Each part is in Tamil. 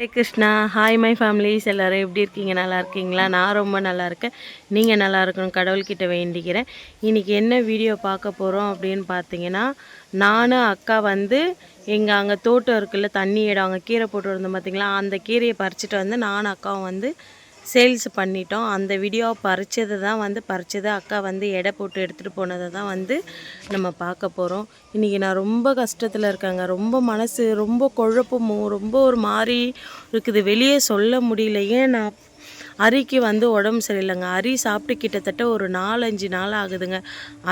Hare Krishna hi my families எல்லோரும் எப்படி இருக்கீங்க? நல்லா இருக்கீங்களா? நான் ரொம்ப நல்லா இருக்கேன். நீங்கள் நல்லா இருக்கணும். கடவுள்கிட்ட வேண்டிக்கிறேன். இன்றைக்கி என்ன வீடியோ பார்க்க போகிறோம் அப்படின்னு பார்த்தீங்கன்னா நானும் அக்கா வந்து எங்கள் அங்கே தோட்டம் இருக்குல்ல தண்ணி இடம் அங்கே கீரை போட்டு வந்தோம் பார்த்தீங்களா அந்த கீரையை பறிச்சுட்டு வந்து நானும் அக்காவும் வந்து சேல்ஸ் பண்ணிட்டோம். அந்த வீடியோ பறித்ததை தான் வந்து பறித்ததை அக்கா வந்து எடை போட்டு எடுத்துகிட்டு போனதை தான் வந்து நம்ம பார்க்க போகிறோம் இன்றைக்கி நான் ரொம்ப கஷ்டத்தில் இருக்கேங்க. ரொம்ப மனசு ரொம்ப குழப்பமும் ரொம்ப ஒரு மாதிரி இருக்குது. வெளியே சொல்ல முடியல. ஏன் நான் அரிக்கு வந்து உடம்பு சரியில்லைங்க. அரி சாப்பிட்டு கிட்டத்தட்ட ஒரு நாலஞ்சு நாள் ஆகுதுங்க.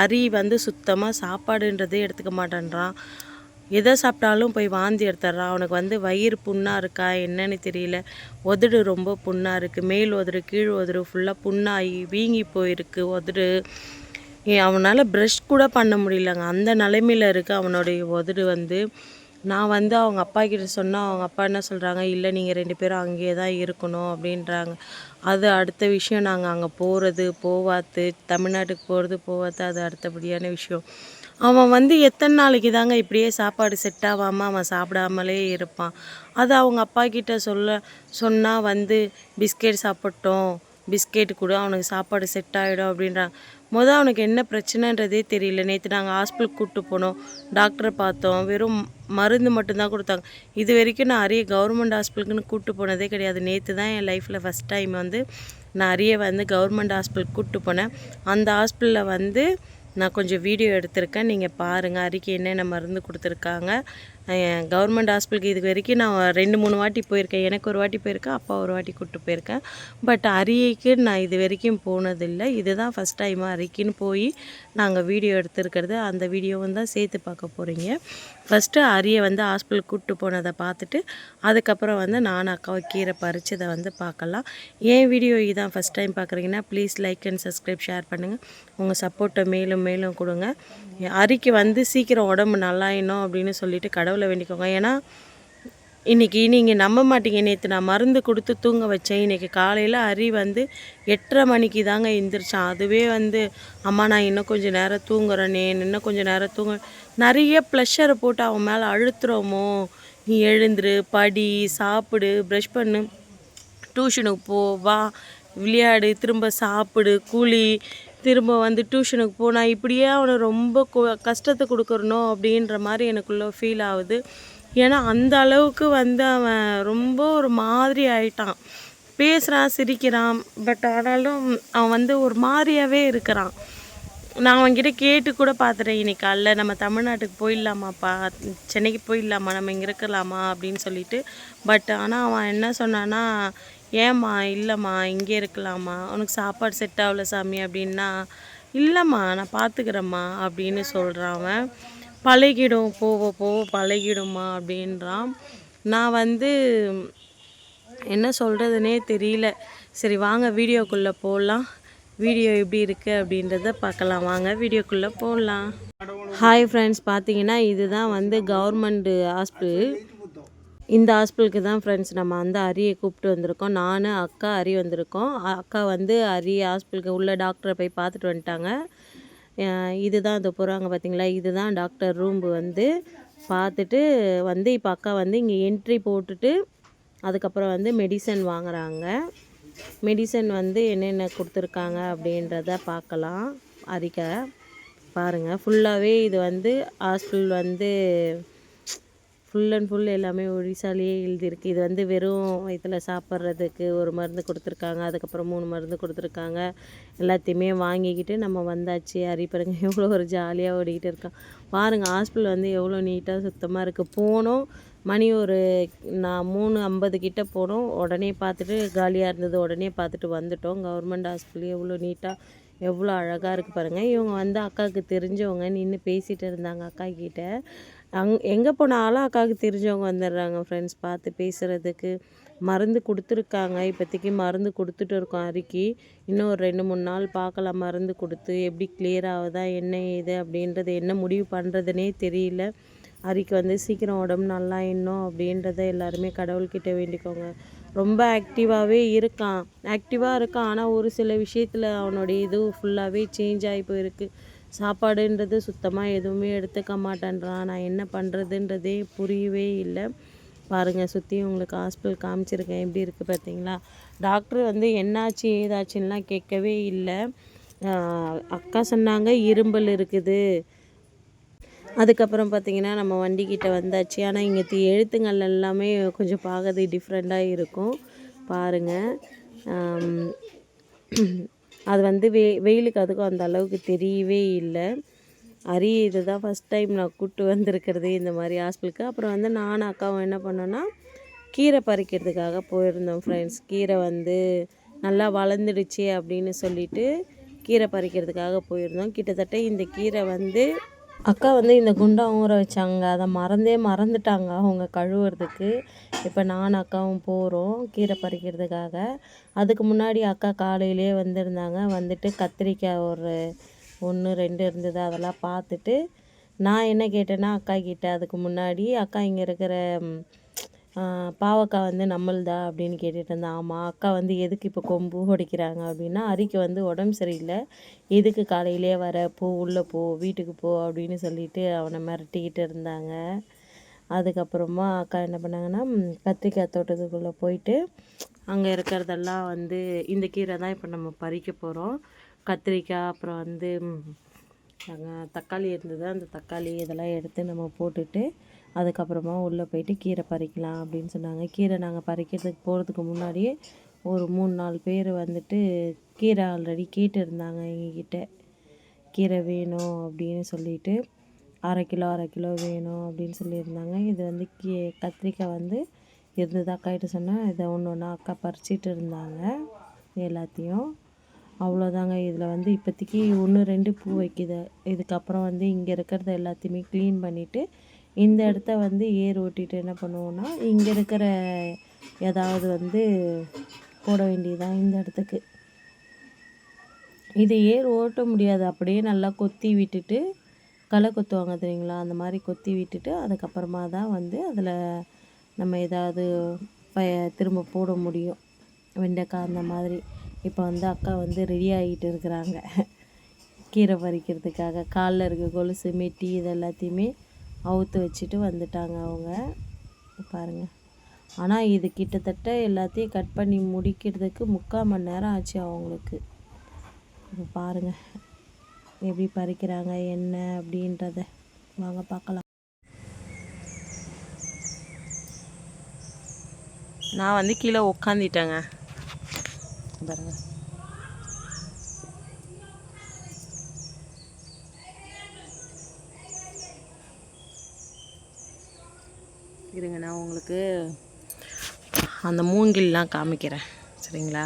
அரி வந்து சுத்தமாக சாப்பாடுன்றதே எடுத்துக்க மாட்டேன்றான். எதை சாப்பிட்டாலும் போய் வாந்தி எடுத்துட்றான் அவனுக்கு வந்து வயிறு புண்ணாக இருக்கா? என்னன்னு தெரியல. உதடு ரொம்ப புண்ணாக இருக்குது மேல் உதடு கீழ் உதடு ஃபுல்லாக புண்ணாகி வீங்கி போயிருக்கு உதடு. அவனால் ப்ரஷ் கூட பண்ண முடியலங்க. அந்த நிலைமையில் இருக்குது அவனுடைய உதடு வந்து நான் வந்து அவங்க அப்பா கிட்ட சொன்னால் அவங்க அப்பா என்ன சொல்கிறாங்க இல்லை நீங்கள் ரெண்டு பேரும் அங்கேயே தான் இருக்கணும் அப்படின்றாங்க. அது அடுத்த விஷயம். நாங்கள் அங்கே போகிறது போவாத்து தமிழ்நாட்டுக்கு போகிறது போவாத்து அது அடுத்தபடியான விஷயம். அவன் வந்து எத்தனை நாளைக்கு தாங்க இப்படியே சாப்பாடு செட் ஆகாமல் அவன் சாப்பிடாமலே இருப்பான். அது அவங்க அப்பா கிட்ட சொல்ல சொன்னால் வந்து பிஸ்கெட் சாப்பிட்டோம். பிஸ்கெட் கூட அவனுக்கு சாப்பாடு செட் ஆகிடும் அப்படின்றாங்க. மொதல் அவனுக்கு என்ன பிரச்சனைன்றதே தெரியல. நேற்று நாங்கள் ஹாஸ்பிட்டலுக்கு கூப்பிட்டு போனோம். டாக்டரை பார்த்தோம். வெறும் மருந்து மட்டும்தான் கொடுத்தாங்க. இது வரைக்கும் நான் அரிய கவர்மெண்ட் ஹாஸ்பிட்டலுக்குன்னு கூப்பிட்டு போனதே கிடையாது. நேற்று தான் என் லைஃப்பில் ஃபஸ்ட் டைம் வந்து நான் அரிய வந்து கவர்மெண்ட் ஹாஸ்பிட்டலுக்கு கூப்பிட்டு போனேன். அந்த ஹாஸ்பிட்டலில் வந்து நான் கொஞ்சம் வீடியோ எடுத்திருக்கேன். நீங்கள் பாருங்கள் அறிக்கை என்னென்ன மருந்து கொடுத்துருக்காங்க. கவர்மெண்ட் ஹாஸ்பிட்டலுக்கு இது வரைக்கும் நான் ரெண்டு மூணு வாட்டி போயிருக்கேன். எனக்கு ஒரு வாட்டி போயிருக்கேன் அப்பா ஒரு வாட்டி கூப்பிட்டு போயிருக்கேன். பட் அரியைக்கு நான் இது வரைக்கும் போனதில்லை. இதுதான் ஃபஸ்ட் டைம் அரிக்குன்னு போய் நாங்கள் வீடியோ எடுத்துருக்கிறது. அந்த வீடியோவும் தான் சேர்த்து பார்க்க போகிறீங்க ஃபஸ்ட்டு அரியை வந்து ஹாஸ்பிட்டலுக்கு கூப்பிட்டு போனதை பார்த்துட்டு அதுக்கப்புறம் வந்து நான் அக்காவை கீரை பறிச்சதை வந்து பார்க்கலாம். ஏன் வீடியோ இதான் ஃபஸ்ட் டைம் பார்க்குறீங்கன்னா please like and subscribe share பண்ணுங்கள் உங்கள் சப்போர்ட்டை மேலும் மேலும் கொடுங்க. அரிக்கு வந்து சீக்கிரம் உடம்பு நல்லாயினோம் அப்படின்னு சொல்லிட்டு கடவுளை வேண்டிக்கோங்க. ஏன்னா இன்றைக்கி நீங்கள் நம்ப மாட்டீங்க. நேற்று நான் மருந்து கொடுத்து தூங்க வச்சேன். இன்றைக்கி காலையில் அரி வந்து எட்டரை மணிக்கு தாங்க எந்திரிச்சான். அதுவே வந்து அம்மா நான் இன்னும் கொஞ்சம் நேரம் தூங்குறேனே. இன்னும் கொஞ்சம் நேரம் தூங்க நிறைய ப்ளஷரை போட்டு அவன் மேலே அழுத்துறோமோ. நீ எழுந்துரு படி சாப்பிடு ப்ரஷ் பண்ணு. டியூஷனுக்கு போ வா. விளையாடு திரும்ப சாப்பிடு கூலி திரும்ப வந்து டியூஷனுக்கு போனால் இப்படியே அவனை ரொம்ப கஷ்டத்தை கொடுக்கறனோ அப்படின்ற மாதிரி எனக்குள்ளே ஃபீல் ஆகுது. ஏன்னா அந்த அளவுக்கு வந்து அவன் ரொம்ப ஒரு மாதிரி ஆயிட்டான். பேசுகிறான் சிரிக்கிறான் பட் ஆனாலும் அவன் வந்து ஒரு மாதிரியாகவே இருக்கிறான். நான் அவன்கிட்ட கேட்டு கூட பார்த்துட்டேன் இன்னைக்கு காலைல நம்ம தமிழ்நாட்டுக்கு போயிடலாமாப்பா சென்னைக்கு போயிடலாமா நம்ம இங்கே இருக்கலாமா? அப்படின்னு சொல்லிட்டு. பட் ஆனால் அவன் என்ன சொன்னான்னா ஏம்மா இல்லைம்மா இங்கே இருக்கலாமா உனக்கு சாப்பாடு செட் ஆகல சாமி அப்படின்னா இல்லைம்மா நான் பார்த்துக்கிறேம்மா அப்படின்னு சொல்கிறான் அவன். பழகிடும் போக போக பழகிடுமா அப்படின்றான். நான் வந்து என்ன சொல்கிறதுனே தெரியல. சரி வாங்க வீடியோக்குள்ளே போடலாம் வீடியோ எப்படி இருக்குது அப்படின்றத பார்க்கலாம். வாங்க வீடியோக்குள்ளே போடலாம் ஹாய் ஃப்ரெண்ட்ஸ் பார்த்தீங்கன்னா இதுதான் வந்து கவர்மெண்ட்டு ஹாஸ்பிட்டல் இந்த ஹாஸ்பிட்டலுக்கு தான் ஃப்ரெண்ட்ஸ் நம்ம வந்து அரியை கூப்பிட்டு வந்திருக்கோம். நான் அக்கா அரி வந்திருக்கோம். அக்கா வந்து அரி ஹாஸ்பிட்டலுக்கு உள்ள டாக்டரை போய் பார்த்துட்டு வந்துட்டாங்க. இதுதான் இது போகிறாங்க பார்த்தீங்களா இதுதான் டாக்டர் ரூம் வந்து பார்த்துட்டு வந்து இப்போ அக்கா வந்து இங்கே என்ட்ரி போட்டுட்டு அதுக்கப்புறம் வந்து மெடிசன் வாங்குகிறாங்க மெடிசன் வந்து என்னென்ன கொடுத்துருக்காங்க அப்படின்றத பார்க்கலாம். அறிக்கை பாருங்கள் ஃபுல்லாகவே இது வந்து ஹாஸ்பிட்டல் வந்து ஃபுல் அண்ட் ஃபுல் எல்லாமே ஒடிசாலேயே எழுதியிருக்கு. இது வந்து வெறும் வயிற்றில் சாப்பிட்றதுக்கு ஒரு மருந்து கொடுத்துருக்காங்க. அதுக்கப்புறம் மூணு மருந்து கொடுத்துருக்காங்க. எல்லாத்தையுமே வாங்கிக்கிட்டு நம்ம வந்தாச்சு. அரிப்பருங்க எவ்வளோ ஒரு ஜாலியாக ஓடிக்கிட்டு இருக்கோம் பாருங்கள் ஹாஸ்பிட்டல் வந்து எவ்வளோ நீட்டாக சுத்தமாக இருக்குது போனோம் மணி ஒரு நான் மூணு ஐம்பது கிட்டே போனோம். உடனே பார்த்துட்டு காலியாக இருந்தது. உடனே பார்த்துட்டு வந்துட்டோம். கவர்மெண்ட் ஹாஸ்பிட்டல் எவ்வளோ நீட்டாக எவ்வளோ அழகாக இருக்குது பாருங்கள் இவங்க வந்து அக்காவுக்கு தெரிஞ்சவங்க நின்று பேசிகிட்டு இருந்தாங்க அக்கா கிட்டே. அங் எங்கே போனாலும் அக்காவுக்கு தெரிஞ்சவங்க வந்துடுறாங்க ஃப்ரெண்ட்ஸ் பார்த்து பேசுகிறதுக்கு மருந்து கொடுத்துருக்காங்க. இப்போதைக்கு மருந்து கொடுத்துட்டு இருக்கோம் அறிக்கை இன்னும் ஒரு ரெண்டு மூணு நாள் பார்க்கலாம் மருந்து கொடுத்து எப்படி கிளியர் ஆகுதா? என்ன ஏது? அப்படின்றது என்ன முடிவு பண்ணுறதுனே தெரியல. அறிக்கை வந்து சீக்கிரம் உடம்பு நல்லா இன்னும் அப்படின்றத எல்லாருமே கடவுள்கிட்ட வேண்டிக்கோங்க. ரொம்ப ஆக்டிவாகவே இருக்கான். ஆக்டிவாக இருக்கான். ஆனால் ஒரு சில விஷயத்தில் அவனுடைய இது ஃபுல்லாகவே சேஞ்ச் ஆகி போயிருக்கு. சாப்பாடுன்றது சுத்தமாக எதுவுமே எடுத்துக்க மாட்டேன்றான். நான் என்ன பண்ணுறதுன்றதே புரியவே இல்லை. பாருங்கள் சுற்றி உங்களுக்கு ஹாஸ்பிட்டல் காமிச்சிருக்கேன். எப்படி இருக்குது பார்த்தீங்களா டாக்டர் வந்து என்னாச்சு ஏதாச்சுன்னெலாம் கேட்கவே இல்லை. அக்கா சொன்னாங்க இரும்பல் இருக்குது. அதுக்கப்புறம் பார்த்திங்கன்னா நம்ம வண்டிக்கிட்ட வந்தாச்சு. ஆனால் இங்கே எழுத்துங்கள் எல்லாமே கொஞ்சம் பார்க்கறது டிஃப்ரெண்ட்டாக இருக்கும். பாருங்கள் அது வந்து வெ வெயிலுக்கு அதுக்கும் அந்த அளவுக்கு தெரியவே இல்லை. அரி இதுதான் ஃபஸ்ட் டைம் நான் கூப்பிட்டு வந்திருக்கிறது இந்த மாதிரி ஹாஸ்பிட்டலுக்கு அப்புறம் வந்து நானும் அக்காவும் என்ன பண்ணோன்னா கீரை பறிக்கிறதுக்காக போயிருந்தோம் ஃப்ரெண்ட்ஸ் கீரை வந்து நல்லா வளர்ந்துடுச்சு அப்படின்னு சொல்லிட்டு கீரை பறிக்கிறதுக்காக போயிருந்தோம். கிட்டத்தட்ட இந்த கீரை வந்து அக்கா வந்து இந்த குண்டா ஊற வச்சாங்க. அதை மறந்தே மறந்துட்டாங்க அவங்க கழுவுறதுக்கு. இப்போ நான் அக்காவும் போகிறோம் கீரை பறிக்கிறதுக்காக. அதுக்கு முன்னாடி அக்கா காலையிலே வந்திருந்தாங்க. வந்துட்டு கத்திரிக்காய் ஒரு ஒன்று ரெண்டு இருந்தது. அதெல்லாம் பார்த்துட்டு நான் என்ன கேட்டேன்னா அக்கா கிட்டே அதுக்கு முன்னாடி அக்கா இங்கே இருக்கிற பாவக்காய் வந்து நம்மள்தா அப்படின்னு கேட்டுட்டு இருந்தேன் ஆமாம் அக்கா வந்து எதுக்கு இப்போ கொம்பு உடைக்கிறாங்க அப்படின்னா அரிக்கு வந்து உடம்பு சரியில்லை. எதுக்கு காலையிலே வர போ உள்ளே போ வீட்டுக்கு போ அப்படின்னு சொல்லிட்டு அவனை மிரட்டிக்கிட்டு இருந்தாங்க. அதுக்கப்புறமா அக்கா என்ன பண்ணாங்கன்னா கத்திரிக்காய் தோட்டத்துக்குள்ளே போயிட்டு அங்கே இருக்கிறதெல்லாம் வந்து இந்த கீரை தான் இப்போ நம்ம பறிக்க போகிறோம் கத்திரிக்காய் அப்புறம் வந்து தக்காளி இருந்தது அந்த தக்காளி இதெல்லாம் எடுத்து நம்ம போட்டுட்டு அதுக்கப்புறமா உள்ளே போயிட்டு கீரை பறிக்கலாம் அப்படின்னு சொன்னாங்க. கீரை நாங்கள் பறிக்கிறதுக்கு போகிறதுக்கு முன்னாடியே ஒரு மூணு நாலு பேர் வந்துட்டு கீரை ஆல்ரெடி கேட்டு இருந்தாங்க எங்ககிட்ட. கீரை வேணும் அப்படின்னு சொல்லிட்டு அரை கிலோ அரை கிலோ வேணும் அப்படின்னு சொல்லியிருந்தாங்க. இது வந்து கீ கத்திரிக்காய் வந்து இருந்தது அக்காகிட்ட சொன்னேன் இதை ஒன்று ஒன்றா அக்கா பறிச்சிட்டு இருந்தாங்க எல்லாத்தையும். அவ்வளோதாங்க. இதில் வந்து இப்போதைக்கு ஒன்று ரெண்டு பூ வைக்குது. இதுக்கப்புறம் வந்து இங்கே இருக்கிறத எல்லாத்தையுமே க்ளீன் பண்ணிவிட்டு இந்த இடத்த வந்து ஏர் ஓட்டிட்டு என்ன பண்ணுவோன்னா இங்கே இருக்கிற ஏதாவது வந்து போட வேண்டியதுதான் இந்த இடத்துக்கு. இது ஏர் ஓட்ட முடியாது. அப்படியே நல்லா கொத்தி விட்டுட்டு களை கொத்துவாங்க தெரியுங்களா? அந்த மாதிரி கொத்தி விட்டுட்டு அதுக்கப்புறமா தான் வந்து அதில் நம்ம ஏதாவது ப திரும்ப போட முடியும். வெண்டைக்காய் அந்த மாதிரி. இப்போ வந்து அக்கா வந்து ரெடி ஆகிட்டு இருக்கிறாங்க. கீரை பறிக்கிறதுக்காக. காலில் இருக்க கொலுசு மெட்டி இது எல்லாத்தையுமே அவுத்து வச்சுட்டு வந்துட்டாங்க அவங்க. பாருங்கள் ஆனால் இது கிட்டத்தட்ட எல்லாத்தையும் கட் பண்ணி முடிக்கிறதுக்கு முக்கால் மணி நேரம் ஆச்சு அவங்களுக்கு. பாருங்கள் எப்படி பறிக்கிறாங்க என்ன அப்படின்றத. வாங்க பார்க்கலாம். நான் வந்து கீழே உக்காந்துட்டேங்க. பாருங்க. இருங்க நான் உங்களுக்கு அந்த மூங்கில்லாம் காமிக்கிறேன். சரிங்களா?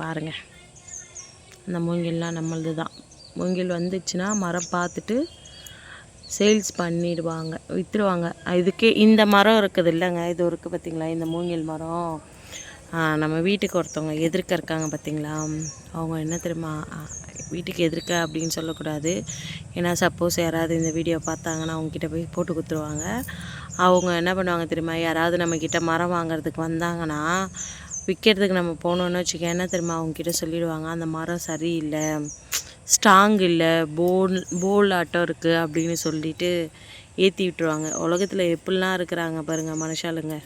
பாருங்கள் அந்த மூங்கில்லாம் நம்மளது தான் மூங்கில் வந்துச்சுன்னா மரம் பார்த்துட்டு சேல்ஸ் பண்ணிடுவாங்க விற்றுருவாங்க இதுக்கே இந்த மரம் இருக்குது இல்லைங்க. இது இருக்குது பார்த்தீங்களா? இந்த மூங்கில் மரம். நம்ம வீட்டுக்கு ஒருத்தவங்க எதிர்க்க இருக்காங்க பார்த்தீங்களா? அவங்க என்ன தெரியுமா? வீட்டுக்கு எதிர்க்க அப்படின்னு சொல்லக்கூடாது. ஏன்னா சப்போஸ் யாராவது இந்த வீடியோ பார்த்தாங்கன்னா அவங்கக்கிட்ட போய் போட்டு கொடுத்துருவாங்க. அவங்க என்ன பண்ணுவாங்க தெரியுமா? யாராவது நம்மக்கிட்ட மரம் வாங்குறதுக்கு வந்தாங்கன்னா விற்கிறதுக்கு நம்ம போனோன்னு வச்சுக்க என்ன தெரியுமா? அவங்கக்கிட்ட சொல்லிடுவாங்க அந்த மரம் சரியில்லை ஸ்ட்ராங் இல்லை போல் போல் ஆட்டம் இருக்குது அப்படின்னு சொல்லிட்டு ஏற்றி விட்டுருவாங்க. உலகத்தில் எப்படிலாம் இருக்கிறாங்க பாருங்கள் மனுஷாளுங்க.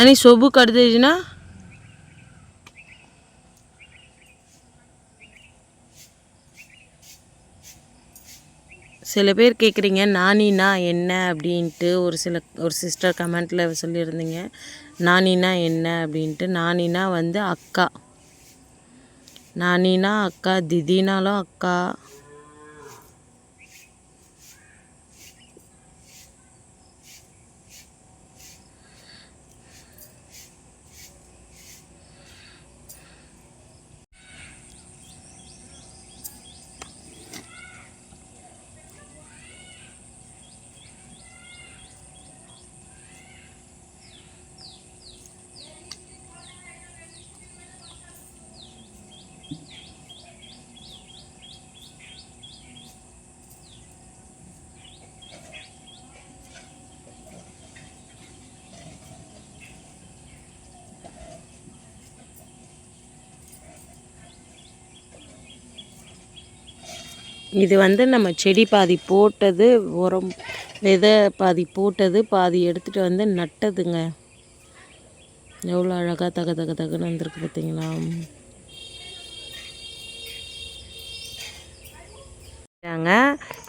అని సొబ్బు కడితేజిన சில பேர் கேட்குறீங்க நானினா என்ன? அப்படின்ட்டு ஒரு சில ஒரு சிஸ்டர் கமெண்ட்டில் சொல்லியிருந்தீங்க. நானினா என்ன? அப்படின்ட்டு. நானினா வந்து அக்கா. நானினா அக்கா திதினாலும் அக்கா. இது வந்து நம்ம செடி பாதி போட்டது உரம் விதை பாதி போட்டது பாதி எடுத்துகிட்டு வந்து நட்டதுங்க. எவ்வளோ அழகாக தக தக தகன்னு வந்திருக்கு பார்த்தீங்களா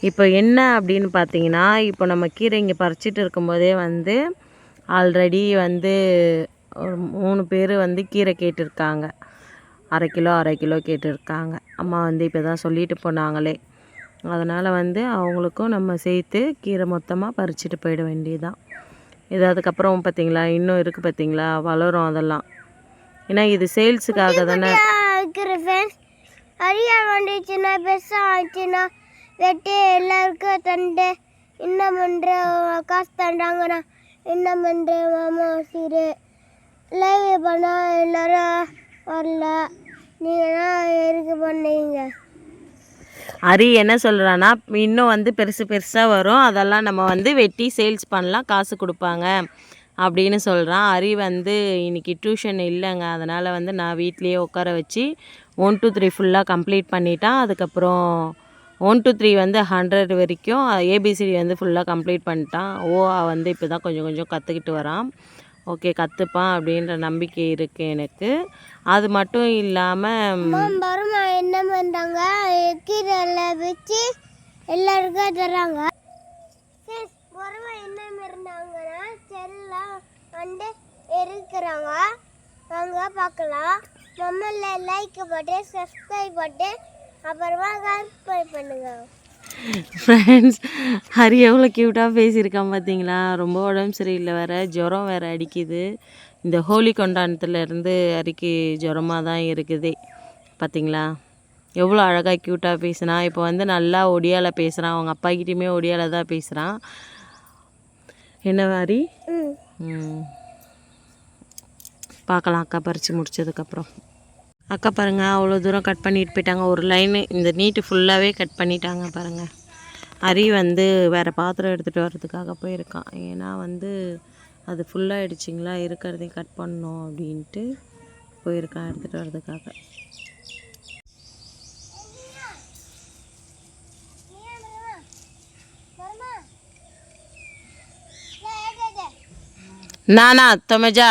இப்போ என்ன அப்படின்னு பார்த்தீங்கன்னா இப்போ நம்ம கீரை இங்கே பறிச்சிட்டு இருக்கும்போதே வந்து ஆல்ரெடி வந்து ஒரு மூணு பேர் வந்து கீரை கேட்டிருக்காங்க. அரை கிலோ அரை கிலோ கேட்டிருக்காங்க. அம்மா வந்து இப்போ தான் சொல்லிட்டு போனாங்களே. அதனால் வந்து அவங்களுக்கும் நம்ம சேர்த்து கீரை மொத்தமாக பறிச்சிட்டு போயிட வேண்டியதுதான். இது அதுக்கப்புறம் பார்த்தீங்களா இன்னும் இருக்குது பார்த்தீங்களா வளரும் அதெல்லாம். ஏன்னா இது சேல்ஸுக்காக தானே? அரியா வந்துச்சுன்னா பெருசாக ஆச்சுன்னா வெட்டி எல்லாருக்கும் தண்டு என்ன பண்ணுற காசு தண்டாங்கண்ணா என்ன பண்ணுற மாமா சீரு. லைவ் பண்ணால் எல்லாரும் வரல. நீங்கள் தான் எதுக்கு பண்ணீங்க. அரி என்ன சொல்கிறான்னா இன்னும் வந்து பெருசு பெருசாக வரும். அதெல்லாம் நம்ம வந்து வெட்டி சேல்ஸ் பண்ணலாம். காசு கொடுப்பாங்க. அப்படின்னு சொல்கிறான் அரி வந்து இன்றைக்கி டியூஷன் இல்லைங்க. அதனால் வந்து நான் வீட்லேயே உட்கார வச்சு ஒன் டூ த்ரீ ஃபுல்லாக கம்ப்ளீட் பண்ணிட்டான். அதுக்கப்புறம் ஒன் டூ த்ரீ வந்து ஹண்ட்ரட் வரைக்கும் ஏபிசிடி வந்து ஃபுல்லாக கம்ப்ளீட் பண்ணிட்டான். ஓ வந்து இப்போ தான் கொஞ்சம் கொஞ்சம் கற்றுக்கிட்டு வரான். ஓகே கற்றுப்பான் அப்படின்ற நம்பிக்கை இருக்குது எனக்கு. அது மட்டும் இல்லாமல் வருமா என்ன பண்ணுறாங்க கீரையில் வச்சு எல்லாருக்கும் தர்றாங்க. வருமா என்ன இருந்தாங்கன்னா செல்லாம் வந்து இருக்கிறாங்க அங்கே பார்க்கலாம். நம்மள லைக் போட்டு சப்ஸ்கிரைப் போட்டு அப்புறமா கன்ஸ்கிரைப் பண்ணுங்கள் ஃப்ரெண்ட்ஸ் ஹரி எவ்வளோ க்யூட்டாக பேசியிருக்கான் பார்த்தீங்களா? ரொம்ப உடம்பு சரியில்லை வேறு ஜுரம் வேறு அடிக்குது. இந்த ஹோலி கொண்டாட்டத்துலேருந்து ஹரிக்கு ஜுரமாக தான் இருக்குது. பார்த்தீங்களா? எவ்வளோ அழகாக க்யூட்டாக பேசுனா. இப்போ வந்து நல்லா ஒடியால் பேசுகிறான் அவங்க அப்பாக்கிட்டேயுமே ஒடியால தான் பேசுகிறான் என்ன ஹரி? ம். ம். பார்க்கலாம் அக்கா பறித்து முடிச்சதுக்கப்புறம். அக்கா பாருங்கள் அவ்வளோ தூரம் கட் பண்ணிட்டு போயிட்டாங்க. ஒரு லைனு இந்த நீட்டு ஃபுல்லாகவே கட் பண்ணிட்டாங்க பாருங்கள் அரி வந்து வேறு பாத்திரம் எடுத்துகிட்டு வர்றதுக்காக போயிருக்கான். ஏன்னா வந்து அது ஃபுல்லாகிடுச்சிங்களா இருக்கிறதையும் கட் பண்ணோம் அப்படின்ட்டு போயிருக்கான் எடுத்துகிட்டு வர்றதுக்காக. நானா தொமேஜா?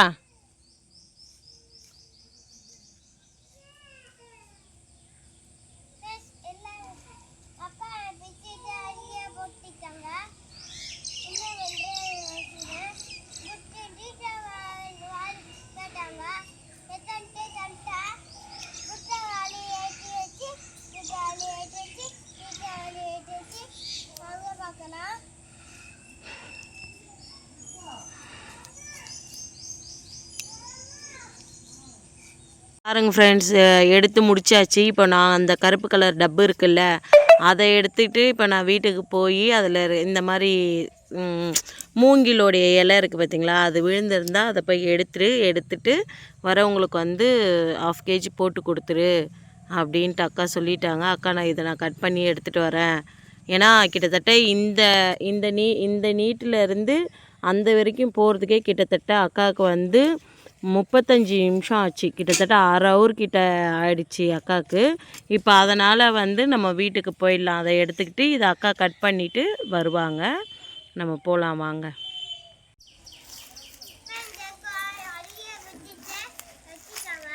பாருங்கள் ஃப்ரெண்ட்ஸ் எடுத்து முடிச்சாச்சு. இப்போ நான் அந்த கருப்பு கலர் டப்பு இருக்குல்ல அதை எடுத்துகிட்டு இப்போ நான் வீட்டுக்கு போய் அதில் இந்த மாதிரி மூங்கிலோடைய இலை இருக்குது பார்த்தீங்களா அது விழுந்திருந்தால் அதை போய் எடுத்துரு எடுத்துட்டு வரவங்களுக்கு வந்து ஆஃப் கேஜி போட்டு கொடுத்துரு அப்படின்ட்டு அக்கா சொல்லிட்டாங்க. அக்கா நான் இதை நான் கட் பண்ணி எடுத்துகிட்டு வரேன். ஏன்னா கிட்டத்தட்ட இந்த இந்த நீ இந்த நீட்டில் இருந்து அந்த வரைக்கும் போகிறதுக்கே கிட்டத்தட்ட அக்காவுக்கு வந்து முப்பத்தஞ்சு நிமிஷம் ஆச்சு. கிட்டத்தட்ட அரை ஹவர் கிட்ட ஆயிடுச்சு அக்காவுக்கு இப்போ அதனால் வந்து நம்ம வீட்டுக்கு போயிடலாம். அதை எடுத்துக்கிட்டு இதை அக்கா கட் பண்ணிவிட்டு வருவாங்க. நம்ம போகலாம் வாங்க. அடியே வச்சுட்டு வச்சுட்டாங்க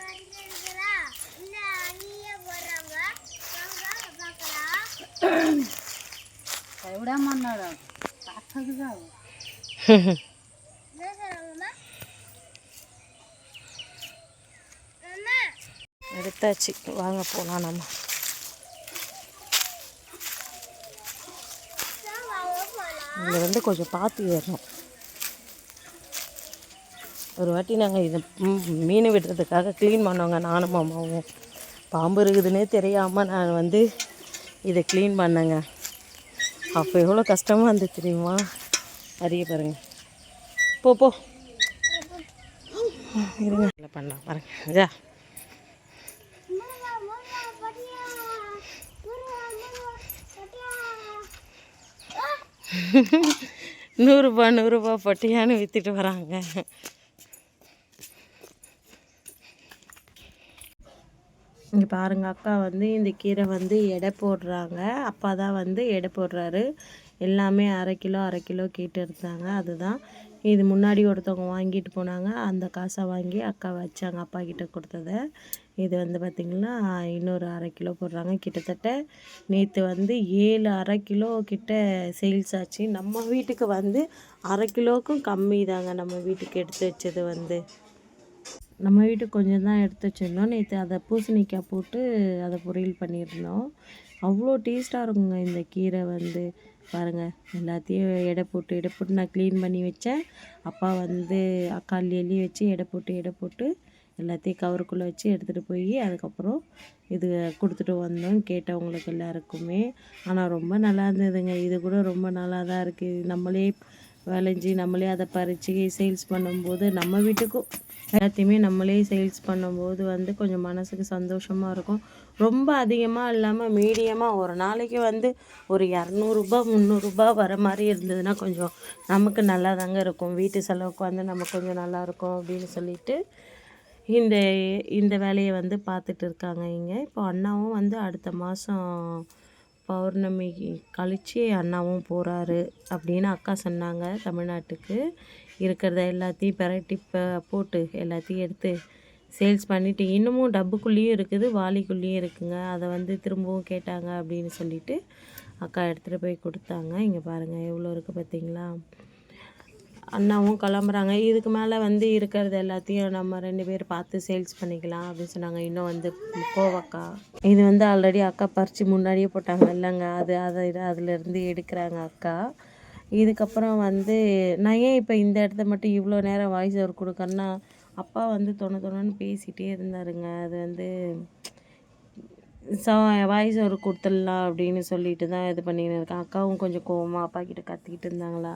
வந்துருக்குறா இந்த அணியே போடுறாங்க வாங்க பார்க்கலாம் என்ன சொல்றாங்கம்மா அம்மா எடுத்தாச்சு. வாங்க போகலாம் நம்ம. இங்கே வந்து கொஞ்சம் பார்த்து ஏறணும். ஒரு வாட்டி நாங்கள் இதை மீன் விடுறதுக்காக க்ளீன் பண்ணோங்க நானும் மாமாவும். பாம்பு இருக்குதுன்னே தெரியாமல் நான் வந்து இதை க்ளீன் பண்ணேங்க. அப்போ எவ்வளோ கஷ்டமாக இருந்தது தெரியுமா? அறிய பாருங்க. போ போ. இருங்க. பண்ணலாம். பாருங்க. ஜா நூறுரூபா நூறுரூபா பட்டியான்னு விற்றுட்டு வராங்க. இங்கே பாருங்க அக்கா வந்து இந்த கீரை வந்து எடை போடுறாங்க. அப்பா தான் வந்து எடை போடுறாரு. எல்லாமே அரை கிலோ அரை கிலோ கேட்டு இருந்தாங்க. அதுதான். இது முன்னாடி ஒருத்தவங்க வாங்கிட்டு போனாங்க. அந்த காசை வாங்கி அக்கா வச்சாங்க அப்பா கிட்ட கொடுத்தத. இது வந்து பார்த்திங்கன்னா இன்னொரு அரை கிலோ போடுறாங்க. கிட்டத்தட்ட நேற்று வந்து ஏழு அரை கிலோ கிட்ட சேல்ஸ் ஆச்சு. நம்ம வீட்டுக்கு வந்து அரை கிலோவுக்கும் கம்மி தாங்க நம்ம வீட்டுக்கு எடுத்து வச்சது வந்து. நம்ம வீட்டுக்கு கொஞ்சம் தான் எடுத்து வச்சுருந்தோம். நேற்று அதை பூசணிக்காய் போட்டு அதை பொரியல் பண்ணியிருந்தோம். அவ்வளோ டேஸ்ட்டாக இருக்குங்க இந்த கீரை வந்து. பாருங்கள் எல்லாத்தையும் எடை போட்டு எடை போட்டு நான் க்ளீன் பண்ணி வச்சேன். அப்பா வந்து அக்காளி எள்ளி வச்சு எடை போட்டு எடை போட்டு எல்லாத்தையும் கவருக்குள்ளே வச்சு எடுத்துகிட்டு போய் அதுக்கப்புறம் இது கொடுத்துட்டு வந்தோம். கேட்டவங்களுக்கு எல்லாருக்குமே. ஆனால் ரொம்ப நல்லா இருந்ததுங்க. இது கூட ரொம்ப நல்லா தான் இருக்குது நம்மளே விளைஞ்சி நம்மளே அதை பறித்து சேல்ஸ் பண்ணும்போது நம்ம வீட்டுக்கும் எல்லாத்தையுமே நம்மளே சேல்ஸ் பண்ணும்போது வந்து கொஞ்சம் மனசுக்கு சந்தோஷமாக இருக்கும். ரொம்ப அதிகமாக இல்லாமல் மீடியமாக ஒரு நாளைக்கு வந்து ஒரு இரநூறுபா முந்நூறுரூபா வர மாதிரி இருந்ததுன்னா கொஞ்சம் நமக்கு நல்லா தாங்க இருக்கும். வீட்டு செலவுக்கு வந்து நம்ம கொஞ்சம் நல்லா இருக்கும் அப்படின்னு சொல்லிட்டு இந்த இந்த வேலையை வந்து பார்த்துட்டு இருக்காங்க இங்கே. இப்போ அண்ணாவும் வந்து அடுத்த மாதம் பௌர்ணமி கழித்து அண்ணாவும் போகிறாரு அப்படின்னு அக்கா சொன்னாங்க தமிழ்நாட்டுக்கு. இருக்கிறத எல்லாத்தையும் பெரட்டி போட்டு எல்லாத்தையும் எடுத்து சேல்ஸ் பண்ணிவிட்டு இன்னமும் டப்புக்குள்ளேயும் இருக்குது வாளிக்குள்ளேயும் இருக்குங்க. அதை வந்து திரும்பவும் கேட்டாங்க அப்படின்னு சொல்லிவிட்டு அக்கா எடுத்துகிட்டு போய் கொடுத்தாங்க. இங்கே பாருங்கள் எவ்வளோ இருக்குது பார்த்தீங்களா? அண்ணாவும் கிளம்புறாங்க. இதுக்கு மேலே வந்து இருக்கிறது எல்லாத்தையும் நம்ம ரெண்டு பேர் பார்த்து சேல்ஸ் பண்ணிக்கலாம் அப்படின்னு சொன்னாங்க. இன்னும் வந்து கோவக்கா. இது வந்து ஆல்ரெடி அக்கா பறித்து முன்னாடியே போட்டாங்க. இல்லைங்க அது அதை இதை அதுலேருந்து எடுக்கிறாங்க அக்கா. இதுக்கப்புறம் வந்து நான் ஏன் இப்போ இந்த இடத்த மட்டும் இவ்வளோ நேரம் வாய்ஸ் ஓவர் கொடுக்கறேன்னா அப்பா வந்து தொண தொணன்னு பேசிகிட்டே இருந்தாருங்க. அது வந்து ச வாய்ஸ் ஒரு கொடுத்துடலாம் அப்படின்னு சொல்லிட்டு தான் இது பண்ணிக்கின்னு இருக்கேன் அக்காவும் கொஞ்சம் கோவமாக அப்பா கிட்ட கத்திக்கிட்டு இருந்தாங்களா?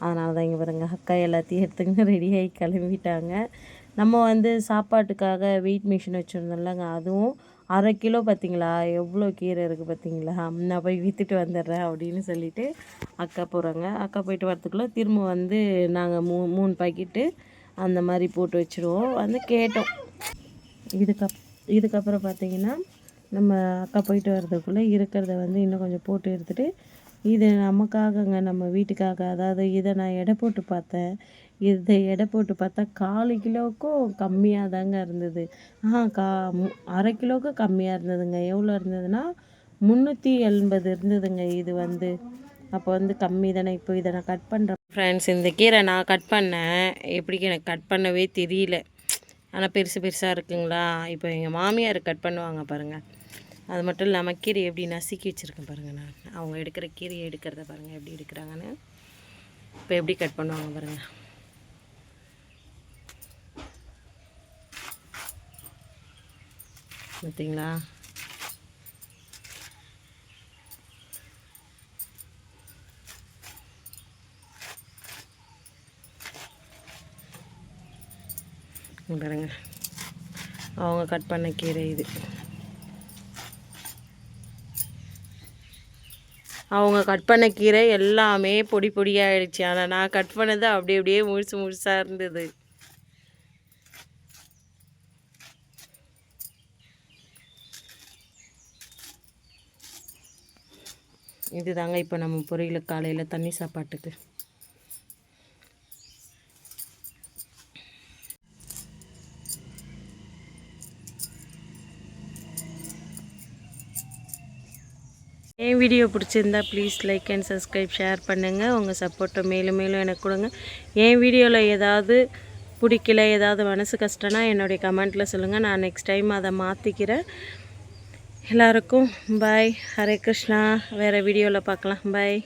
அதனால தான் இங்கே பாருங்க அக்கா எல்லாத்தையும் எடுத்துக்கிட்டு ரெடியாகி கிளம்பிட்டாங்க. நம்ம வந்து சாப்பாட்டுக்காக வெயிட் மிஷின் வச்சுருந்தோம்லங்க அதுவும் அரை கிலோ பார்த்தீங்களா எவ்வளோ கீரை இருக்குது பார்த்தீங்களா நான் போய் விற்றுட்டு வந்துடுறேன் அப்படின்னு சொல்லிவிட்டு அக்கா போகிறாங்க அக்கா போயிட்டு வரத்துக்குள்ளே திரும்ப வந்து நாங்கள் மூ மூணு பாக்கெட்டு அந்த மாதிரி போட்டு வச்சுருவோம். வந்து கேட்டோம். இதுக்கப் இதுக்கப்புறம் பார்த்தீங்கன்னா நம்ம அக்கா போயிட்டு வர்றதுக்குள்ளே இருக்கிறத வந்து இன்னும் கொஞ்சம் போட்டு எடுத்துகிட்டு இது நமக்காகங்க நம்ம வீட்டுக்காக. அதாவது இதை நான் எடை போட்டு பார்த்தேன். இதை எடை போட்டு பார்த்தா காலு கிலோவுக்கும் கம்மியாக தாங்க இருந்தது. ஆ கா மு- அரை கிலோவுக்கு கம்மியாக இருந்ததுங்க. எவ்வளோ இருந்ததுன்னா முந்நூற்றி எண்பது இருந்ததுங்க இது வந்து. அப்போ வந்து கம்மி தானே. இப்போ இதை நான் கட் பண்ணுறேன் ஃப்ரெண்ட்ஸ் இந்த கீரை நான் கட் பண்ணேன். எப்படி எனக்கு கட் பண்ணவே தெரியல. ஆனால் பெருசு பெருசாக இருக்குங்களா? இப்போ எங்கள் மாமியார் கட் பண்ணுவாங்க பாருங்கள் அது மட்டும் இல்லாமல் கீரை எப்படி நசுக்கி வச்சுருக்கேன் பாருங்கள் நான். அவங்க எடுக்கிற கீரையை எடுக்கிறத பாருங்கள் எப்படி எடுக்கிறாங்கன்னு. இப்போ எப்படி கட் பண்ணுவாங்க பாருங்கள் பார்த்தீங்களா பாருங்கள் பாருங்க. அவங்க கட் பண்ண கீரை இது. அவங்க கட் பண்ண கீரை எல்லாமே பொடி பொடியாகிடுச்சு ஆனால் நான் கட் பண்ணது அப்படி அப்படியே முழுசு முழுசாக இருந்தது. இதுதாங்க இப்போ நம்ம பொரியலுக்கு காலையில் தண்ணி சாப்பாட்டுக்கு. என் வீடியோ பிடிச்சிருந்தா please like and subscribe share பண்ணுங்கள் உங்கள் சப்போர்ட்டை மேலும் மேலும் எனக்கு கொடுங்க. என் வீடியோவில் ஏதாவது பிடிக்கல ஏதாவது மனசு கஷ்டம்னா என்னுடைய கமெண்ட்டில் சொல்லுங்கள் நான் நெக்ஸ்ட் டைம் அதை மாற்றிக்கிறேன் எல்லாருக்கும் பாய் ஹரே கிருஷ்ணா. வேறு வீடியோவில் பார்க்கலாம். பாய்